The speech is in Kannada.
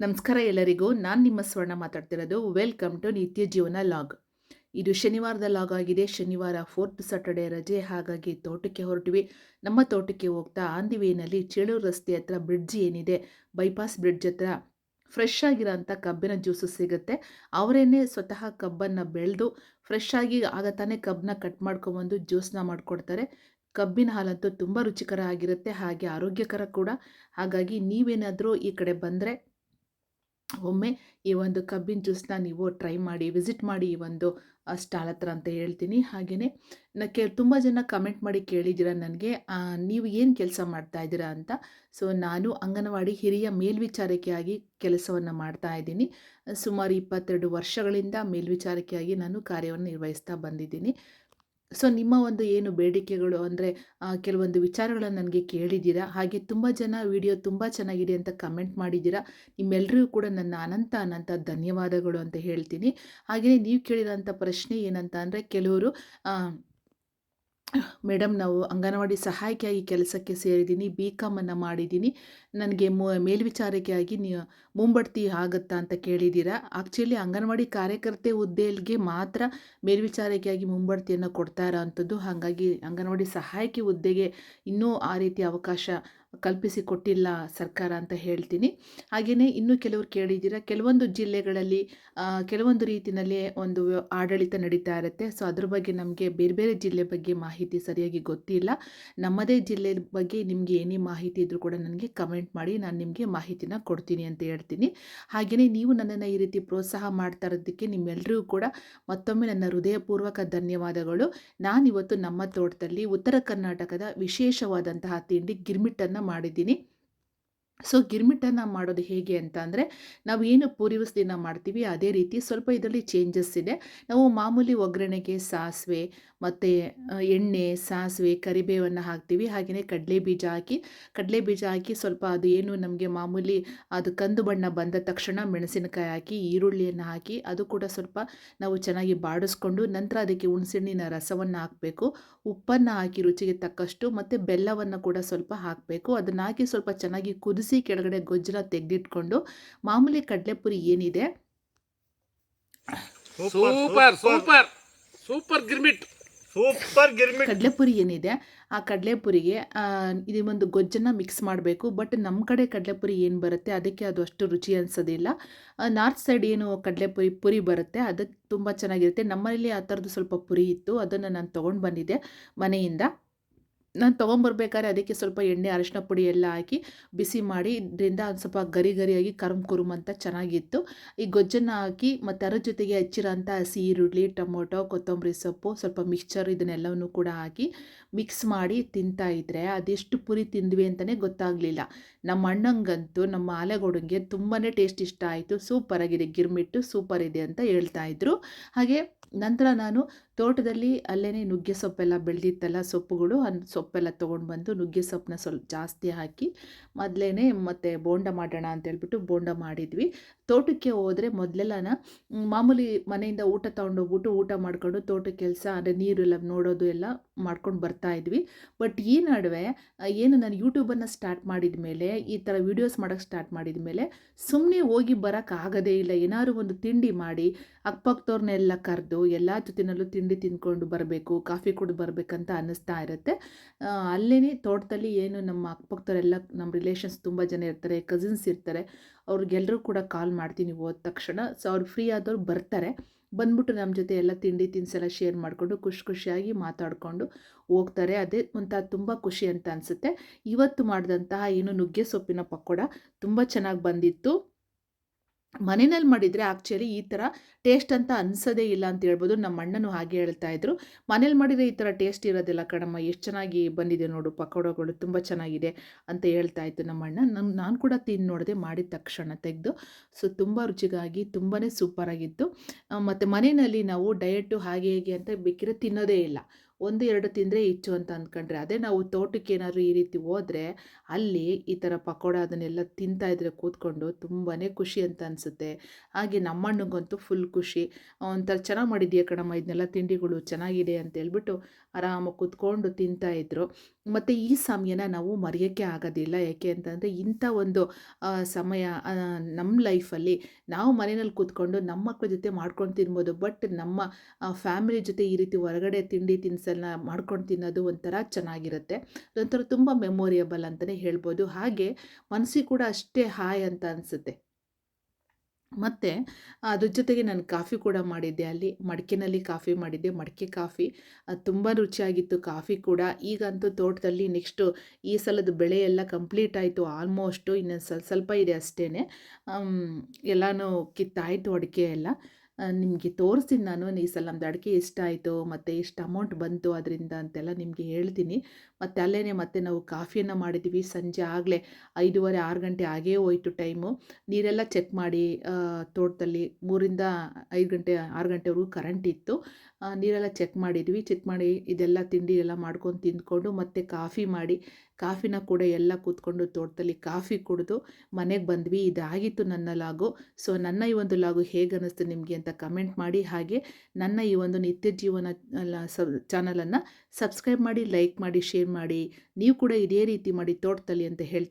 ನಮಸ್ಕಾರ ಎಲ್ಲರಿಗೂ. ನಾನು ನಿಮ್ಮ ಸ್ವರ್ಣ ಮಾತಾಡ್ತಿರೋದು. ವೆಲ್ಕಮ್ ಟು ನಿತ್ಯ ಜೀವನ ಲಾಗ್. ಇದು ಶನಿವಾರದ ಲಾಗ್ ಆಗಿದೆ. ಶನಿವಾರ ಫೋರ್ತ್ ಸ್ಯಾಟರ್ಡೇ ರಜೆ. ಹಾಗಾಗಿ ತೋಟಕ್ಕೆ ಹೊರಟಿವಿ. ನಮ್ಮ ತೋಟಕ್ಕೆ ಹೋಗ್ತಾ ಆಂದಿವೆಯಲ್ಲಿ ಚೇಳೂರು ರಸ್ತೆ ಹತ್ರ ಬ್ರಿಡ್ಜ್ ಏನಿದೆ ಬೈಪಾಸ್ ಬ್ರಿಡ್ಜ್ ಹತ್ರ ಫ್ರೆಶ್ ಆಗಿರೋಂಥ ಕಬ್ಬಿನ ಜ್ಯೂಸು ಸಿಗುತ್ತೆ. ಅವರೇನೆ ಸ್ವತಃ ಕಬ್ಬನ್ನು ಬೆಳೆದು ಫ್ರೆಶ್ ಆಗಿ ಆಗ ತಾನೇ ಕಬ್ಬನ್ನ ಕಟ್ ಮಾಡ್ಕೊಬಂದು ಜ್ಯೂಸನ್ನ ಮಾಡಿಕೊಡ್ತಾರೆ. ಕಬ್ಬಿನ ಹಾಲಂತೂ ತುಂಬ ರುಚಿಕರ ಆಗಿರುತ್ತೆ. ಹಾಗೆ ಆರೋಗ್ಯಕರ ಕೂಡ. ಹಾಗಾಗಿ ನೀವೇನಾದರೂ ಈ ಕಡೆ ಬಂದರೆ ಒಮ್ಮೆ ಈ ಒಂದು ಕಬ್ಬಿನ ಜ್ಯೂಸನ್ನ ನೀವು ಟ್ರೈ ಮಾಡಿ, ವಿಸಿಟ್ ಮಾಡಿ ಈ ಒಂದು ಸ್ಟಾಲ್ ಹತ್ರ ಅಂತ ಹೇಳ್ತೀನಿ. ಹಾಗೆಯೇ ನಕ್ಕೆ ತುಂಬ ಜನ ಕಮೆಂಟ್ ಮಾಡಿ ಕೇಳಿದ್ದೀರ ನನಗೆ ನೀವು ಏನು ಕೆಲಸ ಮಾಡ್ತಾ ಇದ್ದೀರಾ ಅಂತ. ಸೊ, ನಾನು ಅಂಗನವಾಡಿ ಹಿರಿಯ ಮೇಲ್ವಿಚಾರಕಿಯಾಗಿ ಕೆಲಸವನ್ನು ಮಾಡ್ತಾ ಇದ್ದೀನಿ. ಸುಮಾರು ಇಪ್ಪತ್ತೆರಡು ವರ್ಷಗಳಿಂದ ಮೇಲ್ವಿಚಾರಕಿಯಾಗಿ ನಾನು ಕಾರ್ಯವನ್ನು ನಿರ್ವಹಿಸ್ತಾ ಬಂದಿದ್ದೀನಿ. ಸೊ, ನಿಮ್ಮ ಒಂದು ಏನು ಬೇಡಿಕೆಗಳು ಅಂದರೆ ಕೆಲವೊಂದು ವಿಚಾರಗಳನ್ನು ನನಗೆ ಕೇಳಿದ್ದೀರಾ? ಹಾಗೆ ತುಂಬ ಜನ ವಿಡಿಯೋ ತುಂಬ ಚೆನ್ನಾಗಿದೆ ಅಂತ ಕಮೆಂಟ್ ಮಾಡಿದ್ದೀರಾ? ನಿಮ್ಮೆಲ್ಲರಿಗೂ ಕೂಡ ನನ್ನ ಅನಂತ ಅನಂತ ಧನ್ಯವಾದಗಳು ಅಂತ ಹೇಳ್ತೀನಿ. ಹಾಗೆಯೇ ನೀವು ಕೇಳಿರೋಂಥ ಪ್ರಶ್ನೆ ಏನಂತ ಅಂದರೆ, ಕೆಲವರು ಮೇಡಮ್, ನಾವು ಅಂಗನವಾಡಿ ಸಹಾಯಕಿಯಾಗಿ ಕೆಲಸಕ್ಕೆ ಸೇರಿದ್ದೀನಿ ಬಿ ಕಾಮನ್ನು ಮಾಡಿದ್ದೀನಿ. ನನಗೆ ಮೇಲ್ವಿಚಾರಕಿಯಾಗಿ ನೀವು ಮುಂಬಡ್ತಿ ಆಗುತ್ತಾ ಅಂತ ಕೇಳಿದ್ದೀರಾ? ಆ್ಯಕ್ಚುಲಿ ಅಂಗನವಾಡಿ ಕಾರ್ಯಕರ್ತೆ ಹುದ್ದೆಗೆ ಮಾತ್ರ ಮೇಲ್ವಿಚಾರಕಿಯಾಗಿ ಮುಂಬಡ್ತಿಯನ್ನು ಕೊಡ್ತಾ ಇರೋ ಅಂಥದ್ದು. ಹಾಗಾಗಿ ಅಂಗನವಾಡಿ ಸಹಾಯಕಿ ಹುದ್ದೆಗೆ ಇನ್ನೂ ಆ ರೀತಿ ಅವಕಾಶ ಕಲ್ಪಿಸಿ ಕೊಟ್ಟಿಲ್ಲ ಸರ್ಕಾರ ಅಂತ ಹೇಳ್ತೀನಿ. ಹಾಗೆಯೇ ಇನ್ನೂ ಕೆಲವರು ಕೇಳಿದ್ದೀರ, ಕೆಲವೊಂದು ಜಿಲ್ಲೆಗಳಲ್ಲಿ ಕೆಲವೊಂದು ರೀತಿಯಲ್ಲಿ ಒಂದು ಆಡಳಿತ ನಡೀತಾ ಇರುತ್ತೆ. ಸೊ, ಅದ್ರ ಬಗ್ಗೆ ನಮಗೆ ಬೇರೆ ಬೇರೆ ಜಿಲ್ಲೆ ಬಗ್ಗೆ ಮಾಹಿತಿ ಸರಿಯಾಗಿ ಗೊತ್ತಿಲ್ಲ. ನಮ್ಮದೇ ಜಿಲ್ಲೆ ಬಗ್ಗೆ ನಿಮಗೆ ಏನೇ ಮಾಹಿತಿ ಇದ್ದರೂ ಕೂಡ ನನಗೆ ಕಮೆಂಟ್ ಮಾಡಿ, ನಾನು ನಿಮಗೆ ಮಾಹಿತಿನ ಕೊಡ್ತೀನಿ ಅಂತ ಹೇಳ್ತೀನಿ. ಹಾಗೆಯೇ ನೀವು ನನ್ನನ್ನು ಈ ರೀತಿ ಪ್ರೋತ್ಸಾಹ ಮಾಡ್ತಾ ಇರೋದಕ್ಕೆ ನಿಮ್ಮೆಲ್ಲರಿಗೂ ಕೂಡ ಮತ್ತೊಮ್ಮೆ ನನ್ನ ಹೃದಯಪೂರ್ವಕ ಧನ್ಯವಾದಗಳು. ನಾನಿವತ್ತು ನಮ್ಮ ತೋಟದಲ್ಲಿ ಉತ್ತರ ಕರ್ನಾಟಕದ ವಿಶೇಷವಾದಂತಹ ತಿಂಡಿ ಗಿರ್ಮಿಟ್ಟನ್ನು ಮಾಡಿದ್ದೀನಿ. ಸೊ ಗಿರ್ಮಿಟ್ಟನ್ನು ಮಾಡೋದು ಹೇಗೆ ಅಂತ ಅಂದರೆ, ನಾವು ಏನು ಪೂರಿ ವಸ್ತಿನ ಮಾಡ್ತೀವಿ, ಅದೇ ರೀತಿ ಸ್ವಲ್ಪ ಇದರಲ್ಲಿ ಚೇಂಜಸ್ ಇದೆ. ನಾವು ಮಾಮೂಲಿ ಒಗ್ಗರಣೆಗೆ ಸಾಸಿವೆ ಮತ್ತು ಎಣ್ಣೆ ಸಾಸಿವೆ ಕರಿಬೇವನ್ನು ಹಾಕ್ತೀವಿ ಹಾಗೆಯೇ ಕಡಲೆ ಬೀಜ ಹಾಕಿ ಕಡಲೆ ಬೀಜ ಹಾಕಿ ಸ್ವಲ್ಪ ಅದು ಏನು ನಮಗೆ ಮಾಮೂಲಿ ಅದು ಕಂದು ಬಣ್ಣ ಬಂದ ತಕ್ಷಣ ಮೆಣಸಿನಕಾಯಿ ಹಾಕಿ ಈರುಳ್ಳಿಯನ್ನು ಹಾಕಿ ಅದು ಕೂಡ ಸ್ವಲ್ಪ ನಾವು ಚೆನ್ನಾಗಿ ಬಾಡಿಸ್ಕೊಂಡು ನಂತರ ಅದಕ್ಕೆ ಹುಣಸೆಹಣ್ಣಿನ ರಸವನ್ನು ಹಾಕಬೇಕು ಉಪ್ಪನ್ನು ಹಾಕಿ ರುಚಿಗೆ ತಕ್ಕಷ್ಟು ಮತ್ತು ಬೆಲ್ಲವನ್ನು ಕೂಡ ಸ್ವಲ್ಪ ಹಾಕಬೇಕು ಅದನ್ನು ಹಾಕಿ ಸ್ವಲ್ಪ ಚೆನ್ನಾಗಿ ಕುದಿಸಿ ಕೆಳಗಡೆ ಗೊಜ್ಜನ್ನ ತೆಗೆದಿಟ್ಕೊಂಡು ಮಾಮೂಲಿ ಕಡಲೆಪುರಿ ಏನಿದೆ super super super girmit super ಗಿರ್ಮಿಟ್. ಕಡಲೆಪುರಿ ಏನಿದೆ, ಆ ಕಡಲೆಪುರಿಗೆ ಇದು ಒಂದು ಗೊಜ್ಜನ್ನು ಮಿಕ್ಸ್ ಮಾಡಬೇಕು ಬಟ್ ನಮ್ಮ ಕಡೆ ಕಡಲೆಪುರಿ ಏನು ಬರುತ್ತೆ, ಅದಕ್ಕೆ ಅದು ಅಷ್ಟು ರುಚಿ ಅನಿಸೋದಿಲ್ಲ. ನಾರ್ತ್ ಸೈಡ್ ಏನು ಕಡಲೆಪುರಿ, ಪುರಿ ಬರುತ್ತೆ ಅದಕ್ಕೆ ತುಂಬ ಚೆನ್ನಾಗಿರುತ್ತೆ. ನಮ್ಮಲ್ಲಿ ಆ ಥರದ್ದು ಸ್ವಲ್ಪ ಪುರಿ ಇತ್ತು, ಅದನ್ನು ನಾನು ತೊಗೊಂಡು ಬಂದಿದ್ದೆ ಮನೆಯಿಂದ. ನಾನು ತೊಗೊಂಬರ್ಬೇಕಾದ್ರೆ ಅದಕ್ಕೆ ಸ್ವಲ್ಪ ಎಣ್ಣೆ, ಅರಶಿನ ಪುಡಿ ಎಲ್ಲ ಹಾಕಿ ಬಿಸಿ ಮಾಡಿ, ಇದರಿಂದ ಒಂದು ಸ್ವಲ್ಪ ಗರಿ ಗರಿಯಾಗಿ ಕರುಮ್ ಕುರುಮ್ ಅಂತ ಚೆನ್ನಾಗಿತ್ತು. ಈ ಗೊಜ್ಜನ್ನು ಹಾಕಿ ಮತ್ತು ಅದರ ಜೊತೆಗೆ ಹಚ್ಚಿರೋಂಥ ಹಸಿ ಈರುಳ್ಳಿ, ಟೊಮೊಟೊ, ಕೊತ್ತಂಬರಿ ಸೊಪ್ಪು, ಸ್ವಲ್ಪ ಮಿಕ್ಸ್ಚರ್ ಇದನ್ನೆಲ್ಲವನ್ನೂ ಕೂಡ ಹಾಕಿ ಮಿಕ್ಸ್ ಮಾಡಿ ತಿಂತಾ ಇದ್ದರೆ ಅದೆಷ್ಟು ಪುರಿ ತಿಂದ್ವಿ ಅಂತಲೇ ಗೊತ್ತಾಗಲಿಲ್ಲ. ನಮ್ಮ ಅಣ್ಣಂಗಂತೂ, ನಮ್ಮ ಆಲೆಗೋಡಂಗೆ ತುಂಬಾ ಟೇಸ್ಟ್ ಇಷ್ಟ ಆಯಿತು. ಸೂಪರಾಗಿದೆ, ಗಿರ್ಮಿಟ್ಟು ಸೂಪರ್ ಇದೆ ಅಂತ ಹೇಳ್ತಾ ಇದ್ರು. ಹಾಗೆ ನಂತರ ನಾನು ತೋಟದಲ್ಲಿ ಅಲ್ಲೇ ನುಗ್ಗೆ ಸೊಪ್ಪೆಲ್ಲ ಬೆಳೆದಿತ್ತಲ್ಲ ಸೊಪ್ಪುಗಳು, ಅನ್ ಸೊಪ್ಪೆಲ್ಲ ತೊಗೊಂಡು ಬಂದು ನುಗ್ಗೆ ಸೊಪ್ಪನ್ನ ಸ್ವಲ್ಪ ಜಾಸ್ತಿ ಹಾಕಿ ಮೊದಲೇ ಮತ್ತು ಬೋಂಡ ಮಾಡೋಣ ಅಂತ ಹೇಳ್ಬಿಟ್ಟು ಬೋಂಡ ಮಾಡಿದ್ವಿ. ತೋಟಕ್ಕೆ ಹೋದರೆ ಮೊದಲೆಲ್ಲನ ಮಾಮೂಲಿ ಮನೆಯಿಂದ ಊಟ ತೊಗೊಂಡೋಗ್ಬಿಟ್ಟು ಊಟ ಮಾಡಿಕೊಂಡು ತೋಟ ಕೆಲಸ ಅಂದರೆ ನೀರೆಲ್ಲ ನೋಡೋದು ಎಲ್ಲ ಮಾಡ್ಕೊಂಡು ಬರ್ತಾ ಇದ್ವಿ. ಬಟ್ ಈ ನಡುವೆ ಏನು ನಾನು ಯೂಟ್ಯೂಬನ್ನು ಸ್ಟಾರ್ಟ್ ಮಾಡಿದ ಮೇಲೆ, ಈ ಥರ ವೀಡಿಯೋಸ್ ಮಾಡೋಕ್ಕೆ ಸ್ಟಾರ್ಟ್ ಮಾಡಿದ ಮೇಲೆ ಸುಮ್ಮನೆ ಹೋಗಿ ಬರೋಕ್ಕಾಗದೇ ಇಲ್ಲ. ಏನಾದ್ರು ಒಂದು ತಿಂಡಿ ಮಾಡಿ ಅಕ್ಕಪಕ್ಕದವ್ರನ್ನೆಲ್ಲ ಕರೆದು ಎಲ್ಲ ಜೊತೆನಲ್ಲೂ ತಿಂಡಿ ತಿಂದ್ಕೊಂಡು ಬರಬೇಕು, ಕಾಫಿ ಕುಡಿದು ಬರಬೇಕಂತ ಅನ್ನಿಸ್ತಾ ಇರುತ್ತೆ. ಅಲ್ಲೇ ತೋಟದಲ್ಲಿ ಏನು ನಮ್ಮ ಅಕ್ಕಪಕ್ಕದವರೆಲ್ಲ ನಮ್ಮ ರಿಲೇಷನ್ಸ್ ತುಂಬ ಜನ ಇರ್ತಾರೆ, ಕಸಿನ್ಸ್ ಇರ್ತಾರೆ ಅವ್ರಿಗೆಲ್ಲರೂ ಕೂಡ ಕಾಲ್ ಮಾಡ್ತೀನಿ ಹೋದ ತಕ್ಷಣ. ಸೊ, ಅವ್ರು ಫ್ರೀ ಆದವ್ರು ಬರ್ತಾರೆ. ಬಂದ್ಬಿಟ್ಟು ನಮ್ಮ ಜೊತೆ ಎಲ್ಲ ತಿಂಡಿ ತಿನಿಸೆಲ್ಲ ಶೇರ್ ಮಾಡಿಕೊಂಡು ಖುಷಿ ಖುಷಿಯಾಗಿ ಮಾತಾಡಿಕೊಂಡು ಹೋಗ್ತಾರೆ. ಅದೇ ಒಂಥರ ತುಂಬ ಖುಷಿ ಅಂತ ಅನಿಸುತ್ತೆ. ಇವತ್ತು ಮಾಡಿದಂತಹ ಏನು ನುಗ್ಗೆ ಸೊಪ್ಪಿನ ಪಕೋಡ ತುಂಬ ಚೆನ್ನಾಗಿ ಬಂದಿತ್ತು. ಮನೆಯಲ್ಲಿ ಮಾಡಿದರೆ ಆ್ಯಕ್ಚುಲಿ ಈ ಥರ ಟೇಸ್ಟ್ ಅಂತ ಅನಿಸೋದೇ ಇಲ್ಲ ಅಂತ ಹೇಳ್ಬೋದು. ನಮ್ಮ ಅಣ್ಣನೂ ಹಾಗೆ ಹೇಳ್ತಾ ಇದ್ರು. ಮನೇಲಿ ಮಾಡಿದರೆ ಈ ಥರ ಟೇಸ್ಟ್ ಇರೋದಿಲ್ಲ ಕಣಮ್ಮ. ಎಷ್ಟು ಚೆನ್ನಾಗಿ ಬಂದಿದೆ ನೋಡು. ಪಕೋಡಗಳು ತುಂಬ ಚೆನ್ನಾಗಿದೆ ಅಂತ ಹೇಳ್ತಾ ಇತ್ತು ನಮ್ಮ ಅಣ್ಣ. ನಾನು ಕೂಡ ತಿಂದು ನೋಡಿದೆ ಮಾಡಿದ ತಕ್ಷಣ ತೆಗೆದು. ಸೊ ತುಂಬ ರುಚಿಗಾಗಿ ತುಂಬಾ ಸೂಪರಾಗಿತ್ತು ಮತ್ತು ಮನೆಯಲ್ಲಿ ನಾವು ಡಯಟು ಹಾಗೆ ಹೇಗೆ ಅಂತ ಬೇಕಿರೋ ತಿನ್ನೋದೇ ಇಲ್ಲ. ಒಂದು ಎರಡು ತಿಂದರೆ ಹೆಚ್ಚು ಅಂತ ಅಂದ್ಕೊಂಡ್ರೆ ಅದೇ ನಾವು ತೋಟಕ್ಕೆ ಏನಾದರೂ ಈ ರೀತಿ ಹೋದರೆ ಅಲ್ಲಿ ಈ ಥರ ಪಕೋಡ ಅದನ್ನೆಲ್ಲ ತಿಂತಾ ಇದ್ರೆ ಕೂತ್ಕೊಂಡು ತುಂಬಾ ಖುಷಿ ಅಂತ ಅನಿಸುತ್ತೆ. ಹಾಗೆ ನಮ್ಮಣ್ಣಗಂತೂ ಫುಲ್ ಖುಷಿ. ಒಂಥರ ಚೆನ್ನಾಗಿ ಮಾಡಿದೆಯಾ ಕಣಮ್ಮ ಇದನ್ನೆಲ್ಲ ತಿಂಡಿಗಳು ಚೆನ್ನಾಗಿದೆ ಅಂತ ಹೇಳ್ಬಿಟ್ಟು ಆರಾಮಾಗಿ ಕೂತ್ಕೊಂಡು ತಿಂತಾಯಿದ್ರು ಮತ್ತು ಈ ಸಮಯನ ನಾವು ಮರೆಯೋಕ್ಕೆ ಆಗೋದಿಲ್ಲ. ಯಾಕೆ ಅಂತಂದರೆ ಇಂಥ ಒಂದು ಸಮಯ ನಮ್ಮ ಲೈಫಲ್ಲಿ ನಾವು ಮನೆಯಲ್ಲಿ ಕೂತ್ಕೊಂಡು ನಮ್ಮ ಮಕ್ಕಳ ಜೊತೆ ಮಾಡ್ಕೊಂಡು ತಿನ್ಬೋದು. ಬಟ್ ನಮ್ಮ ಫ್ಯಾಮಿಲಿ ಜೊತೆ ಈ ರೀತಿ ಹೊರಗಡೆ ತಿಂಡಿ ತಿನಿಸನ್ನ ಮಾಡ್ಕೊಂಡು ತಿನ್ನೋದು ಒಂಥರ ಚೆನ್ನಾಗಿರುತ್ತೆ. ಅದೊಂಥರ ತುಂಬ ಮೆಮೊರಿಯಬಲ್ ಅಂತಲೇ ಹೇಳ್ಬೋದು. ಹಾಗೆ ಮನಸ್ಸಿಗೆ ಕೂಡ ಅಷ್ಟೇ ಹಾಯ್ ಅಂತ ಅನಿಸುತ್ತೆ. ಮತ್ತು ಅದ್ರ ಜೊತೆಗೆ ನಾನು ಕಾಫಿ ಕೂಡ ಮಾಡಿದ್ದೆ ಅಲ್ಲಿ, ಮಡಿಕೆನಲ್ಲಿ ಕಾಫಿ ಮಾಡಿದ್ದೆ, ಮಡಿಕೆ ಕಾಫಿ. ಅದು ತುಂಬ ರುಚಿಯಾಗಿತ್ತು ಕಾಫಿ ಕೂಡ. ಈಗಂತೂ ತೋಟದಲ್ಲಿ ನೆಕ್ಸ್ಟು ಈ ಸಲದ ಬೆಳೆ ಎಲ್ಲ ಕಂಪ್ಲೀಟ್ ಆಯಿತು, ಆಲ್ಮೋಸ್ಟು ಇನ್ನೊಂದು ಸ್ವಲ್ಪ ಸ್ವಲ್ಪ ಇದೆ ಅಷ್ಟೇ ಎಲ್ಲನೂ ಕಿತ್ತಾಯಿತು ಅಡಿಕೆ ಎಲ್ಲ. ನಿಮಗೆ ತೋರಿಸ್ತೀನಿ ನಾನು. ಈ ಸಲ ನಮ್ಮದು ಅಡಿಕೆ ಎಷ್ಟಾಯಿತು ಮತ್ತು ಎಷ್ಟು ಅಮೌಂಟ್ ಬಂತು ಅದರಿಂದ ಅಂತೆಲ್ಲ ನಿಮಗೆ ಹೇಳ್ತೀನಿ. ಮತ್ತು ಅಲ್ಲೇ ಮತ್ತೆ ನಾವು ಕಾಫಿಯನ್ನು ಮಾಡಿದ್ವಿ. ಸಂಜೆ ಆಗಲೇ ಐದೂವರೆ, ಆರು ಗಂಟೆ ಆಗೇ ಹೋಯಿತು ಟೈಮು ನೀರೆಲ್ಲ ಚೆಕ್ ಮಾಡಿ ತೋಟದಲ್ಲಿ ಮೂರಿಂದ ಐದು ಗಂಟೆ, ಆರು ಗಂಟೆವರೆಗೂ ಕರೆಂಟ್ ಇತ್ತು. ನೀರೆಲ್ಲ ಚೆಕ್ ಮಾಡಿದ್ವಿ. ಚೆಕ್ ಮಾಡಿ ಇದೆಲ್ಲ ತಿಂಡಿ ಎಲ್ಲ ಮಾಡ್ಕೊಂಡು ತಿಂದ್ಕೊಂಡು ಮತ್ತೆ ಕಾಫಿ ಮಾಡಿ ಕಾಫಿನ ಕೂಡ ಎಲ್ಲ ಕೂತ್ಕೊಂಡು ತೋಟದಲ್ಲಿ ಕಾಫಿ ಕುಡಿದು ಮನೆಗೆ ಬಂದ್ವಿ. ಇದಾಗಿತ್ತು ನನ್ನ ಲಾಗು. ಸೊ, ನನ್ನ ಈ ಒಂದು ಲಾಗು ಹೇಗೆ ಅನ್ನಿಸ್ತು ನಿಮಗೆ ಅಂತ ಕಮೆಂಟ್ ಮಾಡಿ. ಹಾಗೆ ನನ್ನ ಈ ಒಂದು ನಿತ್ಯ ಜೀವನ ಚಾನಲನ್ನು ಸಬ್ಸ್ಕ್ರೈಬ್ ಮಾಡಿ ಲೈಕ್ ಮಾಡಿ ಶೇರ್ ಮಾಡಿ. ನೀವು ಕೂಡ ಇದೇ ರೀತಿ ಮಾಡಿ ತೋಟದಲ್ಲಿ ಅಂತ ಹೇಳ್ತೀನಿ.